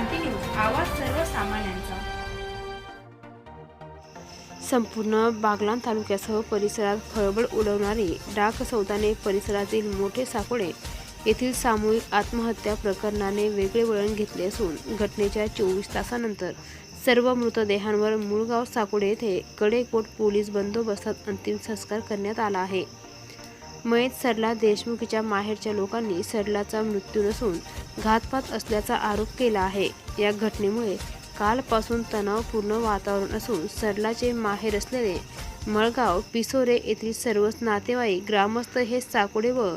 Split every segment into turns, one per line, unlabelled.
क्रांती news आवाज सर्वसामान्यांचा. संपूर्ण बागलाण तालुक्यासह परिसरात खळबळ उडवणारी डाक सौदाने परिसरातील मोठे साकोडे येथील सामूहिक आत्महत्या प्रकरणाने वेगळे वळण घेतले असून घटनेच्या चोवीस तासानंतर सर्व मृतदेहांवर मुळगाव साकोडे येथे कडेकोट पोलीस बंदोबस्तात अंतिम संस्कार करण्यात आला आहे. मयत सरला देशमुखीच्या माहेरच्या लोकांनी सरलाचा मृत्यू नसून घातपात असल्याचा आरोप केला आहे. या घटनेमुळे कालपासून तणावपूर्ण वातावरण असून सरलाचे माहेर असलेले मळगाव पिसोरे येथील सर्वच नातेवाईक ग्रामस्थ हे साकोडे व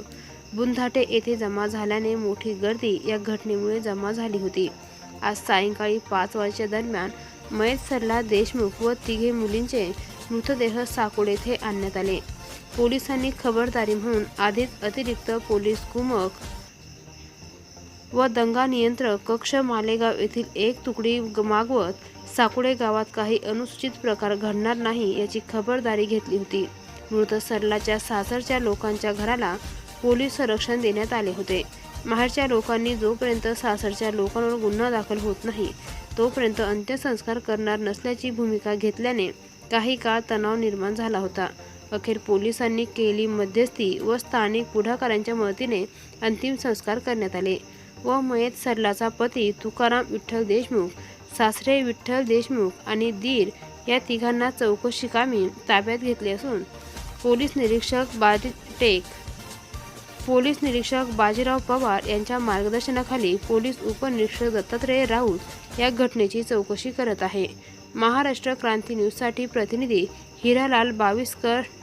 बुंधाटे येथे जमा झाल्याने मोठी गर्दी या घटनेमुळे जमा झाली होती. आज सायंकाळी पाच वाजेच्या दरम्यान मयत सरला देशमुख व तिघे मुलींचे मृतदेह साकोड येथे आणण्यात आले. पोलिसांनी खबरदारी म्हणून आधीच अतिरिक्त पोलीस कुमक व दंगा नियंत्रक कक्ष मालेगाव येथील एक तुकडी मागवत साकुडे गावात काही अनुसूचित प्रकार घडणार नाही याची खबरदारी घेतली होती. मृत सरलाच्या सासरच्या लोकांच्या घराला पोलीस संरक्षण देण्यात आले होते. माहेरच्या लोकांनी जोपर्यंत सासरच्या लोकांवर गुन्हा दाखल होत नाही तोपर्यंत अंत्यसंस्कार करणार नसल्याची भूमिका घेतल्याने काही काळ तणाव निर्माण झाला होता. अखेर पोलिसांनी केली मध्यस्थी व स्थानिक पुढाकारांच्या मदतीने अंतिम संस्कार करण्यात आले. व मयत सरलाचा पती तुकाराम विठ्ठल देशमुख सासरे विठ्ठल देशमुख आणि दीर या तिघांना चौकशी कामी ताब्यात घेतले असून पोलीस निरीक्षक बाजी टेक पोलीस निरीक्षक बाजीराव पवार यांच्या मार्गदर्शनाखाली पोलीस उपनिरीक्षक दत्तात्रय राऊत या घटनेची चौकशी करत आहे. महाराष्ट्र क्रांती न्यूजसाठी प्रतिनिधी हिरालाल बाविस्कर